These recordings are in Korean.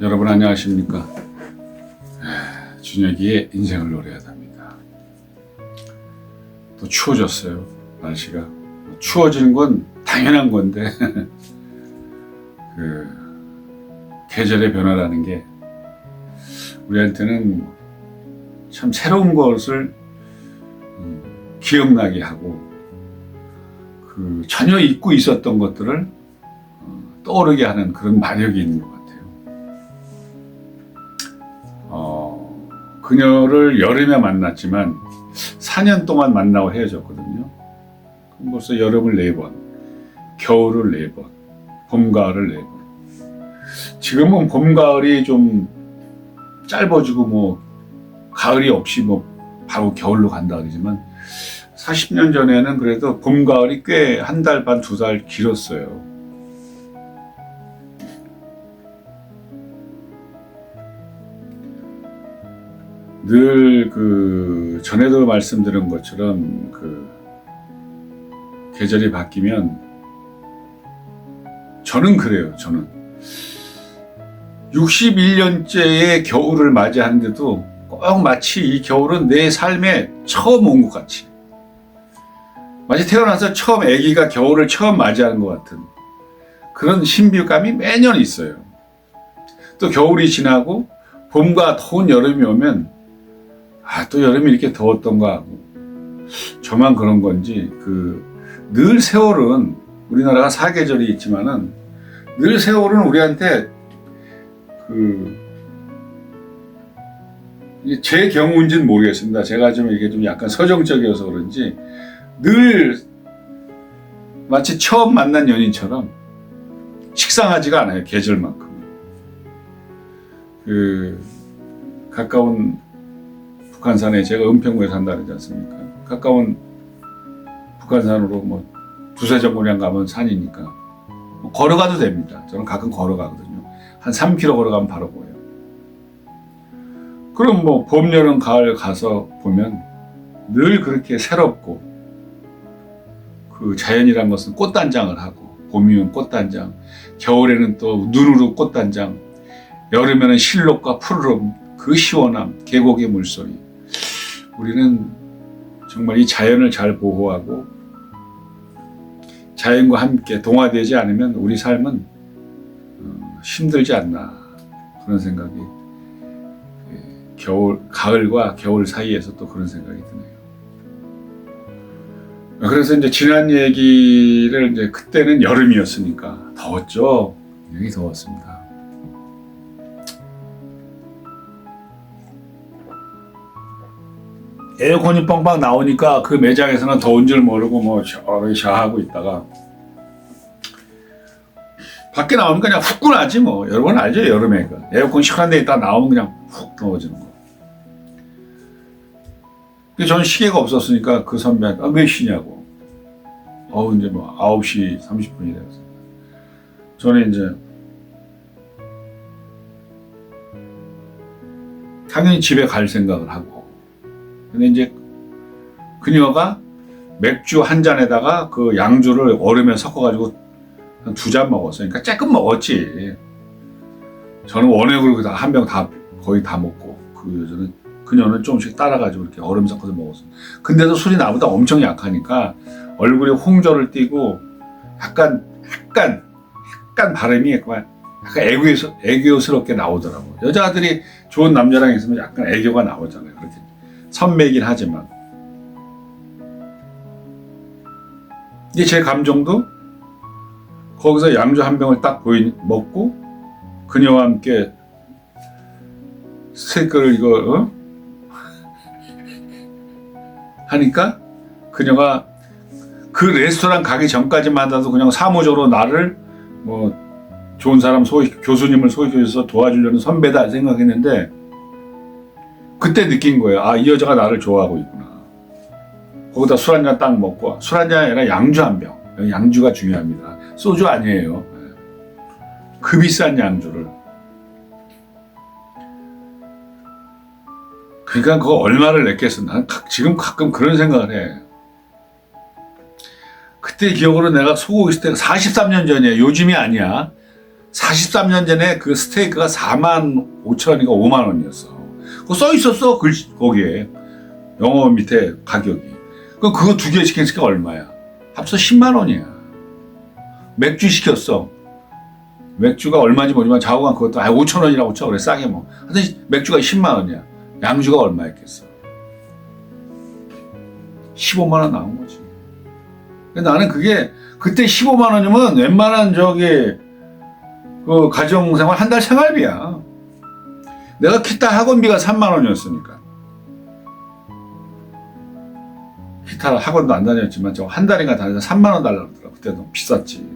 여러분 안녕하십니까? 에, 준혁이의 인생을 노래야 합니다. 또 추워졌어요. 날씨가 추워지는 건 당연한 건데 그 계절의 변화라는 게 우리한테는 참 새로운 것을 음, 기억나게 하고 그 전혀 잊고 있었던 것들을 어, 떠오르게 하는 그런 마력이 있는 것 같아요. 그녀를 여름에 만났지만 4년 동안 만나고 헤어졌거든요. 그럼 벌써 여름을 4번, 겨울을 4번, 봄, 가을을 4번. 지금은 봄, 가을이 좀 짧아지고 뭐 가을이 없이 뭐 바로 겨울로 간다 그러지만 40년 전에는 그래도 봄, 가을이 꽤 한 달 반, 두 달 길었어요. 늘 그 전에도 말씀드린 것처럼 그 계절이 바뀌면 저는 그래요. 저는 61년째의 겨울을 맞이하는데도 꼭 마치 이 겨울은 내 삶에 처음 온 것 같이 마치 태어나서 처음 아기가 겨울을 처음 맞이하는 것 같은 그런 신비감이 매년 있어요. 또 겨울이 지나고 봄과 더운 여름이 오면 아 또 여름이 이렇게 더웠던가 하고 저만 그런 건지 그 늘 세월은 우리나라가 사계절이 있지만은 늘 세월은 우리한테 그 제 경우인지는 모르겠습니다. 제가 좀 이게 좀 약간 서정적이어서 그런지 늘 마치 처음 만난 연인처럼 식상하지가 않아요. 계절만큼. 그 가까운 북한산에 제가 은평구에 산다 그러지 않습니까? 가까운 북한산으로 뭐 두세 정거장 가면 산이니까 뭐 걸어가도 됩니다. 저는 가끔 걸어가거든요. 한 3km 걸어가면 바로 보여요. 그럼 뭐 봄, 여름, 가을 가서 보면 늘 그렇게 새롭고 그 자연이란 것은 꽃단장을 하고 봄이면 꽃단장, 겨울에는 또 눈으로 꽃단장, 여름에는 실록과 푸르름, 그 시원함, 계곡의 물소리. 우리는 정말 이 자연을 잘 보호하고 자연과 함께 동화되지 않으면 우리 삶은 어, 힘들지 않나 그런 생각이 예, 겨울 가을과 겨울 사이에서 또 그런 생각이 드네요. 그래서 이제 지난 얘기를 이제 그때는 여름이었으니까 더웠죠. 여기 더웠습니다. 에어컨이 빵빵 나오니까 그 매장에서는 더운 줄 모르고 뭐 저기 샤하고 있다가 밖에 나오면 그냥 후끈하지 뭐 여러분 알죠 여름에 그 에어컨 시원한 데 있다 나오면 그냥 훅 더워지는 거. 근데 저는 시계가 없었으니까 그 선배한테 아, 몇 시냐고. 어우 이제 뭐 9시 30분이 되었어요. 저는 이제 당연히 집에 갈 생각을 하고 근데 이제 그녀가 맥주 한 잔에다가 그 양주를 얼음에 섞어가지고 한 두 잔 먹었어요. 그러니까 조금 먹었지. 저는 원액으로 한 병 다 거의 다 먹고 그 여자는 그녀는 조금씩 따라가지고 이렇게 얼음 섞어서 먹었어요. 근데도 술이 나보다 엄청 약하니까 얼굴에 홍조를 띠고 약간 약간 약간 발음이 약간 애교스, 애교스럽게 나오더라고. 요 여자들이 좋은 남자랑 있으면 약간 애교가 나오잖아요. 그렇게 선배이긴 하지만. 이게 제 감정도 거기서 양주 한 병을 딱 보이, 먹고 그녀와 함께 스테이크를 이거 어? 하니까 그녀가 그 레스토랑 가기 전까지만 해도 그냥 사무적으로 나를 뭐 좋은 사람 소위 교수님을 소개해서 도와주려는 선배다 생각했는데 그때 느낀 거예요. 아, 이 여자가 나를 좋아하고 있구나. 거기다 술 한 잔 딱 먹고 술 한 잔이 아니라 양주 한 병. 양주가 중요합니다. 소주 아니에요. 그 비싼 양주를. 그러니까 그거 얼마를 냈겠어. 난 가- 지금 가끔 그런 생각을 해. 그때 기억으로 내가 소고기 스테이크 43년 전이야. 요즘이 아니야. 43년 전에 그 스테이크가 4만 5천 원인가 5만 원이었어. 그거 써 있었어 글씨 거기에 영어 밑에 가격이. 그 그거 두 개 시키니까 얼마야? 합쳐 10만 원이야. 맥주 시켰어. 맥주가 얼마인지 모르지만 좌우간 그것도 아 5천 원이라고 쳐 그래 싸게 뭐. 하여튼 맥주가 10만 원이야. 양주가 얼마였겠어? 15만 원 나온 거지. 근데 나는 그게 그때 15만 원이면 웬만한 저기 그 가정생활 한 달 생활비야. 내가 기타 학원비가 3만 원이었으니까. 기타 학원도 안 다녔지만 저 한 달인가 다녀서 3만 원 달라고 그러더라고. 그때 너무 비쌌지.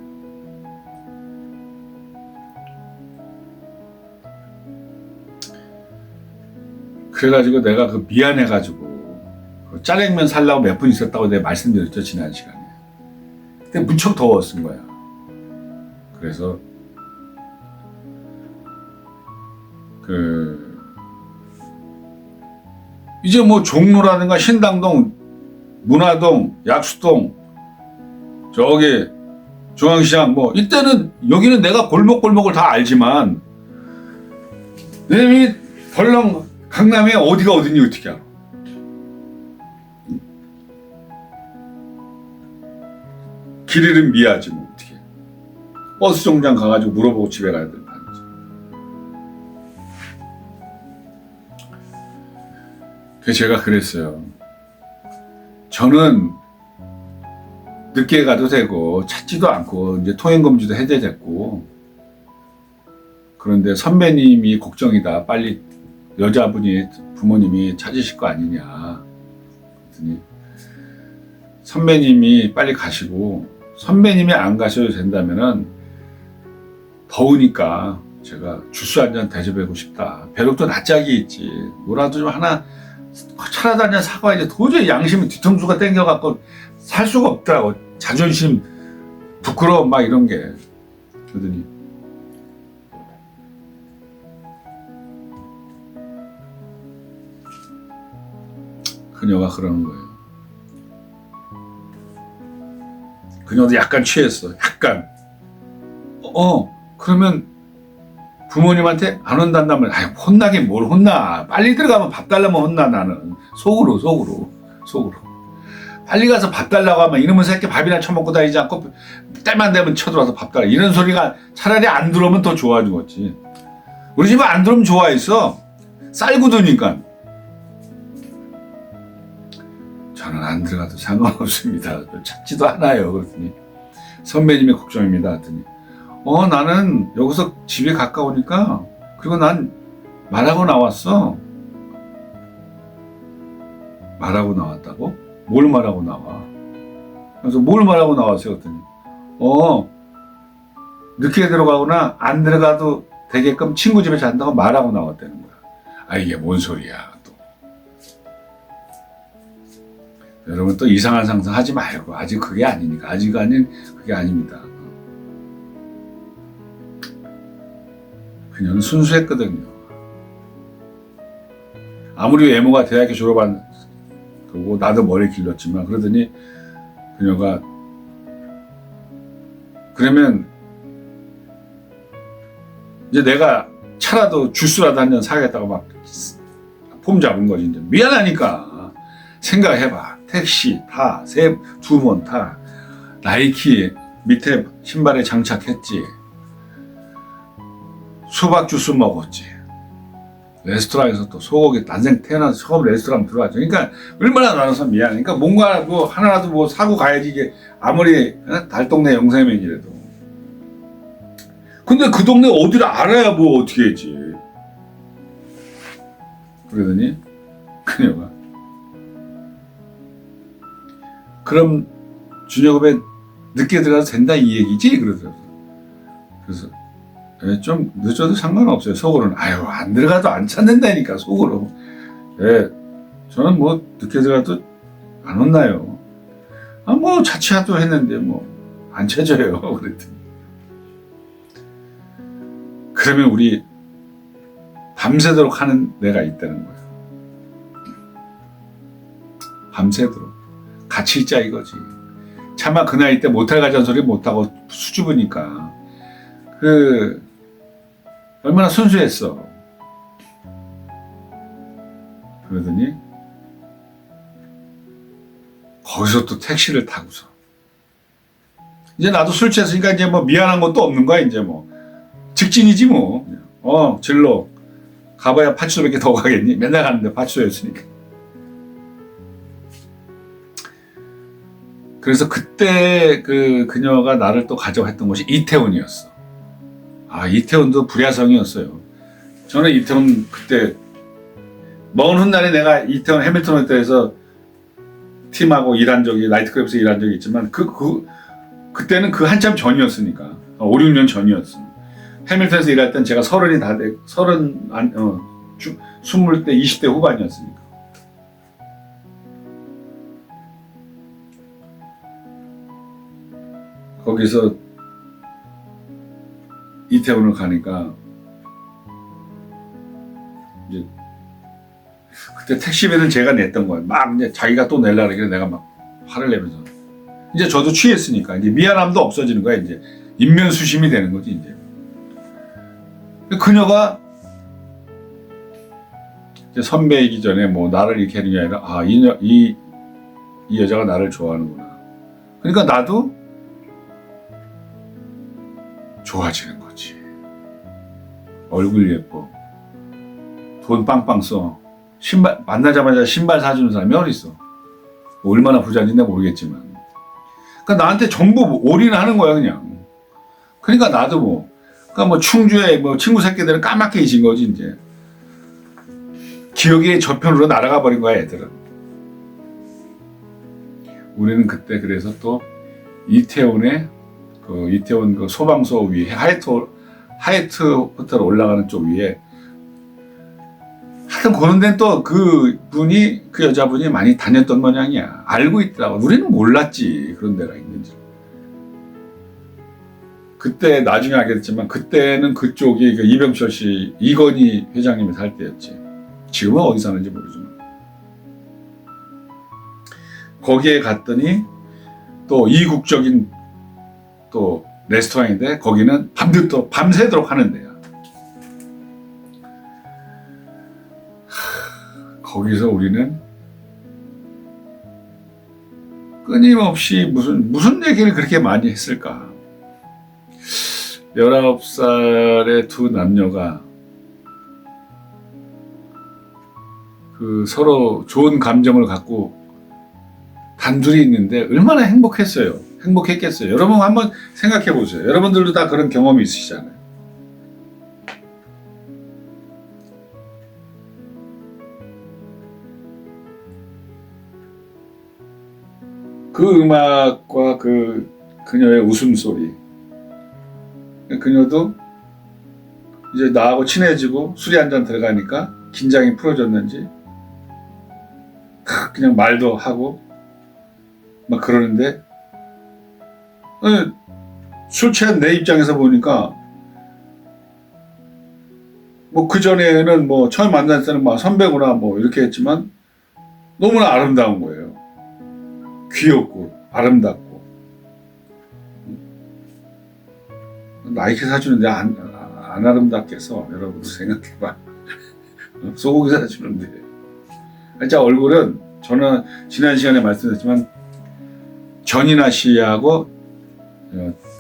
그래가지고 내가 그 미안해가지고 그 짜장면 살라고 몇 분 있었다고 내가 말씀드렸죠 지난 시간에. 근데 무척 더웠은 거야. 그래서 그 이제 뭐 종로라든가 신당동, 문화동, 약수동, 저기 중앙시장 뭐 이때는 여기는 내가 골목골목을 다 알지만 내이 덜렁 강남에 어디가 어딘지 어떻게 알아? 길 잃은 미아지 뭐 어떻게. 버스 정장 가가지고 물어보고 집에 가야 될 제가 그랬어요 저는 늦게 가도 되고 찾지도 않고 이제 통행금지도 해제됐고 그런데 선배님이 걱정이다 빨리 여자분이 부모님이 찾으실 거 아니냐 그랬더니 선배님이 빨리 가시고 선배님이 안 가셔도 된다면은 더우니까 제가 주스 한 잔 대접하고 싶다. 배럭도 낯짝이 있지. 뭐라도 좀 하나 차라도 한잔 사과야지. 도저히 양심이 뒤통수가 땡겨갖고 살 수가 없더라고. 자존심, 부끄러움 막 이런 게. 그러더니 그녀가 그러는 거예요. 그녀도 약간 취했어. 약간. 어, 그러면 부모님한테 안 혼난다면, 아유, 혼나긴 뭘 혼나. 빨리 들어가면 밥 달라면 혼나, 나는. 속으로, 속으로, 속으로. 빨리 가서 밥 달라고 하면 이놈의 새끼 밥이나 처먹고 다니지 않고 때만 되면 쳐들어와서 밥 달라. 이런 소리가 차라리 안 들어오면 더 좋아 죽었지. 우리 집은 안 들어오면 좋아했어. 쌀구두니까. 저는 안 들어가도 상관없습니다. 찾지도 않아요. 그랬더니 선배님의 걱정입니다. 했더니 어 나는 여기서 집에 가까우니까 그리고 난 말하고 나왔어. 말하고 나왔다고? 뭘 말하고 나와? 그래서 뭘 말하고 나왔어요? 그랬더니 어 늦게 들어가거나 안 들어가도 되게끔 친구 집에 잔다고 말하고 나왔다는 거야. 아 이게 뭔 소리야 또. 여러분 또 이상한 상상 하지 말고 아직 그게 아니니까 아직 아닌 그게 아닙니다. 그녀는 순수했거든요. 아무리 외모가 대학교 졸업한 그고 나도 머리 길렀지만 그러더니 그녀가 그러면 이제 내가 차라도 주스라도 한 잔 사겠다고 막 폼 잡은 거지. 이제 미안하니까 생각해봐. 택시 타, 세, 두 번 타, 나이키 밑에 신발에 장착했지, 수박 주스 먹었지, 레스토랑에서 또 소고기 난생 태어나서 처음 레스토랑 들어왔죠. 그러니까 얼마나 나눠서 미안해. 그러니까 뭔가 뭐 하나라도 뭐 사고 가야지 이게 아무리 어? 달동네 영세면이라도. 근데 그 동네 어디를 알아야 뭐 어떻게 했지. 그러더니 그녀가 그럼 준혁업에 늦게 들어가도 된다 이 얘기지 그러더라고요. 그래서 예, 좀 늦어도 상관없어요. 속으로는 아유 안 들어가도 안 찾는다니까 속으로. 예, 저는 뭐 늦게 들어가도 안 혼나요. 아 뭐 자취하도 했는데 뭐 안 찾아요. 그랬더니 그러면 우리 밤새도록 하는 내가 있다는 거야. 밤새도록 같이 있자 이거지. 차마 그 나이 때 모텔 가자는 소리 못하고 수줍으니까 그 얼마나 순수했어. 그러더니 거기서 또 택시를 타고서. 이제 나도 술 취했으니까 이제 뭐 미안한 것도 없는 거야 이제 뭐. 직진이지 뭐 어 진로. 가봐야 파출소밖에 더 가겠니? 맨날 가는데 파출소였으니까. 그래서 그때 그 그녀가 나를 또 가져가 했던 곳이 이태원이었어 아 이태원도 불야성이었어요 저는 이태원 그때 먼 훗날에 내가 이태원 해밀턴 호텔에서 팀하고 일한 적이 나이트클럽에서 일한 적이 있지만 그, 그 그때는 그 한참 전이었으니까 5, 6년 전이었어. 해밀턴에서 일할 땐 제가 서른이 다 돼, 서른 안, 어, 주, 스물 대 20대 후반이었으니까. 거기서 이태원을 가니까 이제 그때 택시비는 제가 냈던 거예요. 막 이제 자기가 또 내려고 그러길래 내가 막 화를 내면서. 이제 저도 취했으니까. 이제 미안함도 없어지는 거야 이제. 인면 수심이 되는 거지 이제. 그녀가 이제 선배이기 전에 뭐 나를 이렇게 하는 게 아니라 아이 이, 이 여자가 나를 좋아하는구나. 그러니까 나도 좋아지는 거지 얼굴 예뻐 돈 빵빵 써 신발 만나자마자 신발 사주는 사람이 어디 있어 얼마나 부자인지 모르겠지만 그러니까 나한테 전부 올인하는 거야 그냥. 그러니까 나도 뭐, 그러니까 뭐 충주에 뭐 친구 새끼들은 까맣게 잊은 거지 이제. 기억의 저편으로 날아가 버린 거야 애들은. 우리는 그때 그래서 또 이태원에 그 이태원 그 소방서 위에 하이트 하이트 호텔 올라가는 쪽 위에 하여튼 그런 데는 또 그 분이 그 여자분이 많이 다녔던 모양이야. 알고 있더라고. 우리는 몰랐지 그런 데가 있는지. 그때 나중에 알게 됐지만 그때는 그쪽이 그 이병철 씨 이건희 회장님이 살 때였지. 지금은 어디 사는지 모르지만. 거기에 갔더니 또 이국적인 또 레스토랑인데 거기는 밤늦도록 밤새도록 하는 데야. 거기서 우리는 끊임없이 무슨 무슨 얘기를 그렇게 많이 했을까? 19살의 두 남녀가 그 서로 좋은 감정을 갖고 단둘이 있는데 얼마나 행복했어요. 행복했겠어요. 여러분 한번 생각해 보세요. 여러분들도 다 그런 경험이 있으시잖아요. 그 음악과 그 그녀의 웃음소리. 그녀도 이제 나하고 친해지고 술이 한 잔 들어가니까 긴장이 풀어졌는지 그냥 말도 하고 막 그러는데 어, 술 취한 내 입장에서 보니까 뭐 그 전에는 뭐 처음 만날 때는 막 선배구나 뭐 이렇게 했지만 너무나 아름다운 거예요. 귀엽고 아름답고. 나이키 사주는데 안, 안 아름답겠어 여러분도 생각해봐. 소고기 사주는데. 진짜 얼굴은 저는 지난 시간에 말씀드렸지만 전인아 씨하고 어,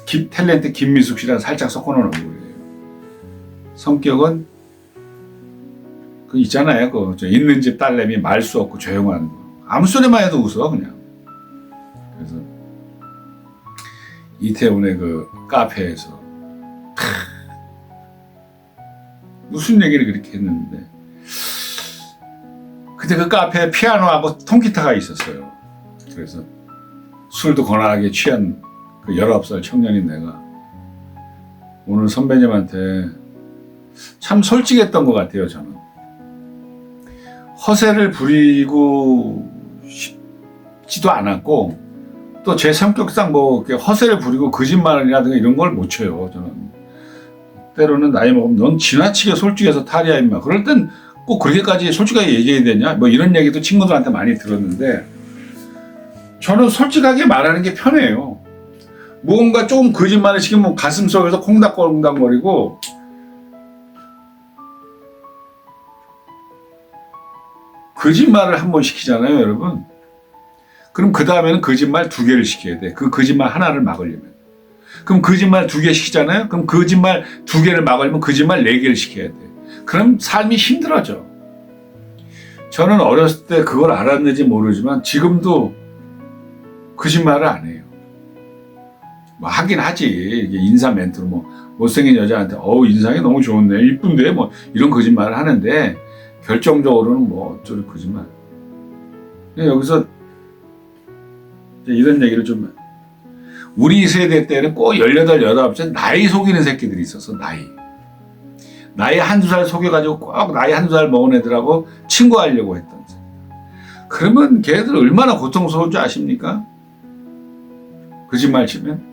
김, 탤런트 김미숙 씨랑 살짝 섞어놓은 얼굴이에요. 성격은 그 있잖아요. 그 있는 집 딸내미 말 수 없고 조용한 거. 아무 소리만 해도 웃어 그냥. 그래서 이태원의 그 카페에서 무슨 얘기를 그렇게 했는데. 그때 그 카페에 피아노하고 통기타가 있었어요. 그래서 술도 거나하게 취한 그 19살 청년인 내가 오늘 선배님한테 참 솔직했던 것 같아요, 저는. 허세를 부리고 싶지도 않았고 또 제 성격상 뭐 허세를 부리고 거짓말이라든가 이런 걸 못 쳐요 저는. 때로는 나이 먹으면 넌 지나치게 솔직해서 탈이야 임마. 그럴 땐 꼭 그렇게까지 솔직하게 얘기해야 되냐? 뭐 이런 얘기도 친구들한테 많이 들었는데 저는 솔직하게 말하는 게 편해요 무언가 조금 거짓말을 시키면 뭐 가슴속에서 콩닥콩닥거리고 거짓말을 한 번 시키잖아요, 여러분. 그럼 그 다음에는 거짓말 두 개를 시켜야 돼. 그 거짓말 하나를 막으려면. 그럼 거짓말 두 개 시키잖아요? 그럼 거짓말 두 개를 막으려면 거짓말 네 개를 시켜야 돼. 그럼 삶이 힘들어져. 저는 어렸을 때 그걸 알았는지 모르지만 지금도 거짓말을 안 해요. 뭐 하긴 하지. 인사 멘트로 뭐 못생긴 여자한테 어우 인상이 너무 좋네. 이쁜데 뭐 이런 거짓말을 하는데 결정적으로는 뭐 어쩌리 거짓말. 여기서 이런 얘기를 좀 우리 세대 때는 꼭 18, 19살 나이 속이는 새끼들이 있었어. 나이. 나이 한두 살 속여가지고 꼭 나이 한두 살 먹은 애들하고 친구하려고 했던. 그러면 걔들 얼마나 고통스러운 줄 아십니까? 거짓말 치면?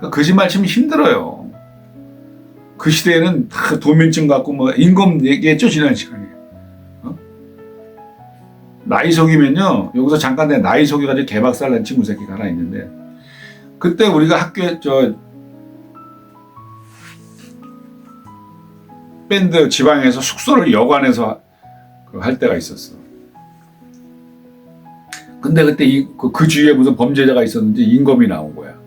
그러니까 거짓말 치면 힘들어요. 그 시대에는 다 도면증 갖고 뭐 임금 얘기했죠 지난 시간에. 어? 나이 속이면요 여기서 잠깐 내 나이 속여가지고 개박살 난 친구 새끼가 하나 있는데 그때 우리가 학교에 저 밴드 지방에서 숙소를 여관에서 그할 때가 있었어. 근데 그때 이, 그, 그 주위에 무슨 범죄자가 있었는지 인검이 나온 거야.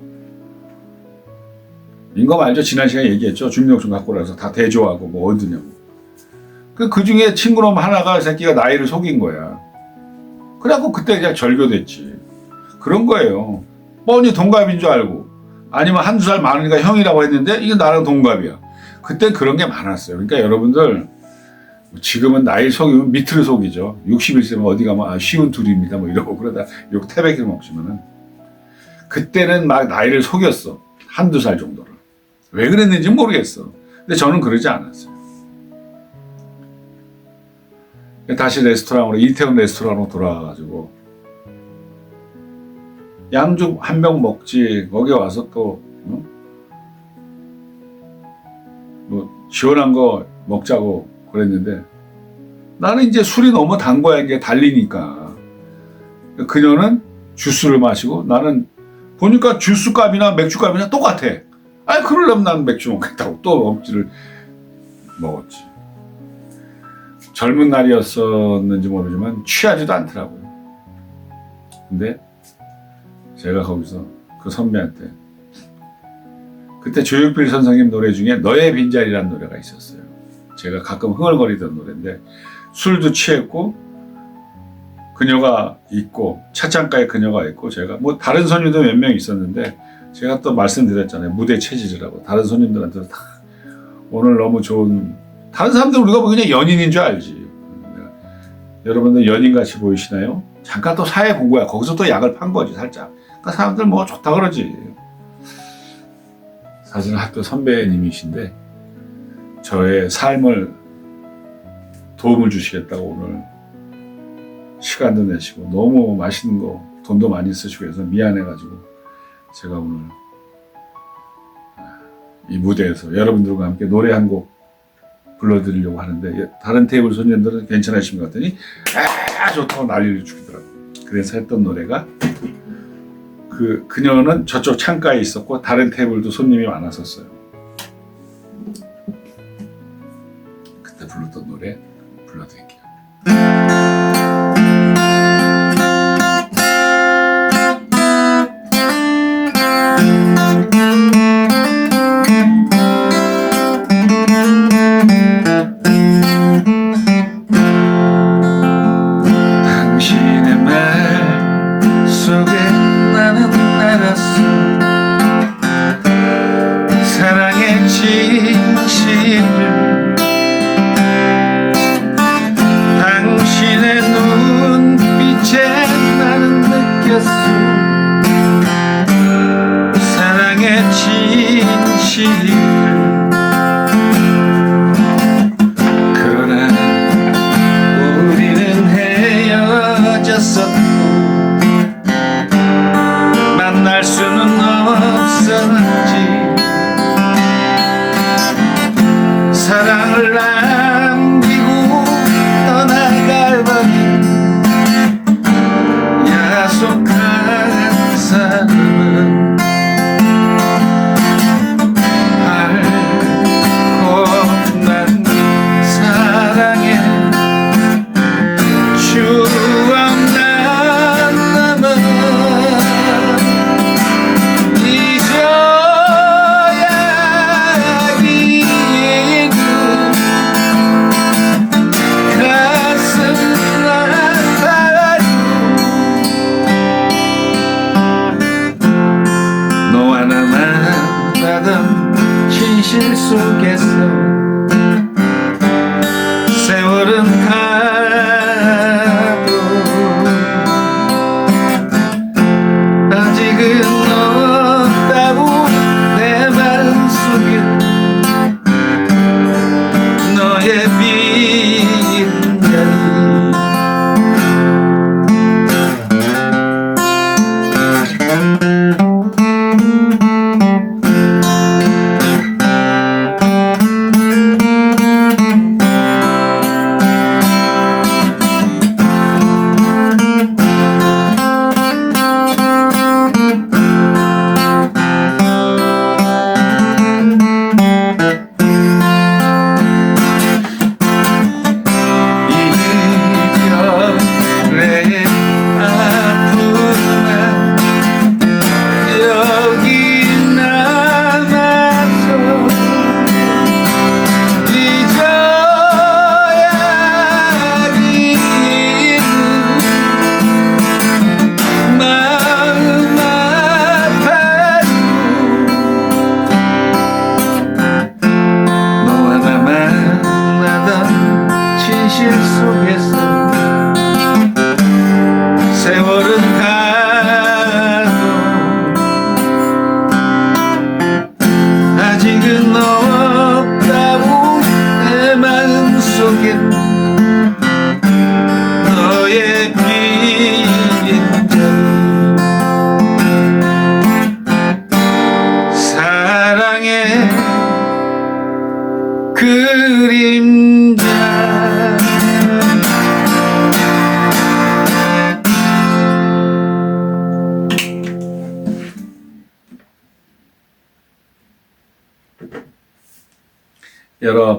인검 알죠? 지난 시간에 얘기했죠? 주민등록증 갖고 오라서 다 대조하고 뭐 어디냐고. 그, 그 중에 친구놈 하나가 새끼가 나이를 속인 거야. 그래갖고 그때 그냥 절교됐지. 그런 거예요. 뻔히 동갑인 줄 알고. 아니면 한두 살 많으니까 형이라고 했는데 이게 나랑 동갑이야. 그때 그런 게 많았어요. 그러니까 여러분들 지금은 나이 속이면 밑으로 속이죠. 61세면 어디 가면 아, 쉬운 둘입니다. 뭐 이러고 그러다 욕 태백을 먹지만은 그때는 막 나이를 속였어. 한두 살 정도를. 왜 그랬는지 모르겠어. 근데 저는 그러지 않았어요. 다시 레스토랑으로 이태원 레스토랑으로 돌아가가지고 양주 한 병 먹지 거기 와서 또 어? 뭐 시원한 거 먹자고 그랬는데 나는 이제 술이 너무 단 거야 이제 달리니까 그녀는 주스를 마시고 나는 보니까 주스 값이나 맥주 값이나 똑같아. 아니 그러려면 나는 맥주 먹겠다고 또 억지를 먹었지. 젊은 날이었었는지 모르지만 취하지도 않더라고요. 근데 제가 거기서 그 선배한테 그때 조용필 선생님 노래 중에 너의 빈자리라는 노래가 있었어요. 제가 가끔 흥얼거리던 노래인데 술도 취했고 그녀가 있고 차창가에 그녀가 있고 제가 뭐 다른 손님도 몇 명 있었는데 제가 또 말씀드렸잖아요. 무대 체질이라고. 다른 손님들한테도 다 오늘 너무 좋은 다른 사람들 우리가 뭐 그냥 연인인 줄 알지. 여러분들 연인같이 보이시나요? 잠깐 또 사회 본 거야. 거기서 또 약을 판 거지 살짝. 그러니까 사람들 뭐 좋다 그러지. 사실 학교 선배님이신데 저의 삶을 도움을 주시겠다고 오늘 시간도 내시고 너무 맛있는 거 돈도 많이 쓰시고 해서 미안해가지고 제가 오늘 이 무대에서 여러분들과 함께 노래 한 곡 불러드리려고 하는데 다른 테이블 손님들은 괜찮으신 것 같더니 아 좋다고 난리를 죽이더라고요. 그래서 했던 노래가 그 그녀는 저쪽 창가에 있었고 다른 테이블도 손님이 많았었어요.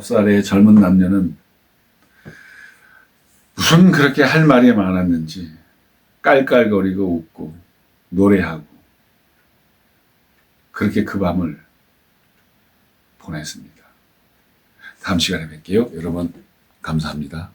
19살의 젊은 남녀는 무슨 그렇게 할 말이 많았는지 깔깔거리고 웃고 노래하고 그렇게 그 밤을 보냈습니다. 다음 시간에 뵐게요. 여러분, 감사합니다.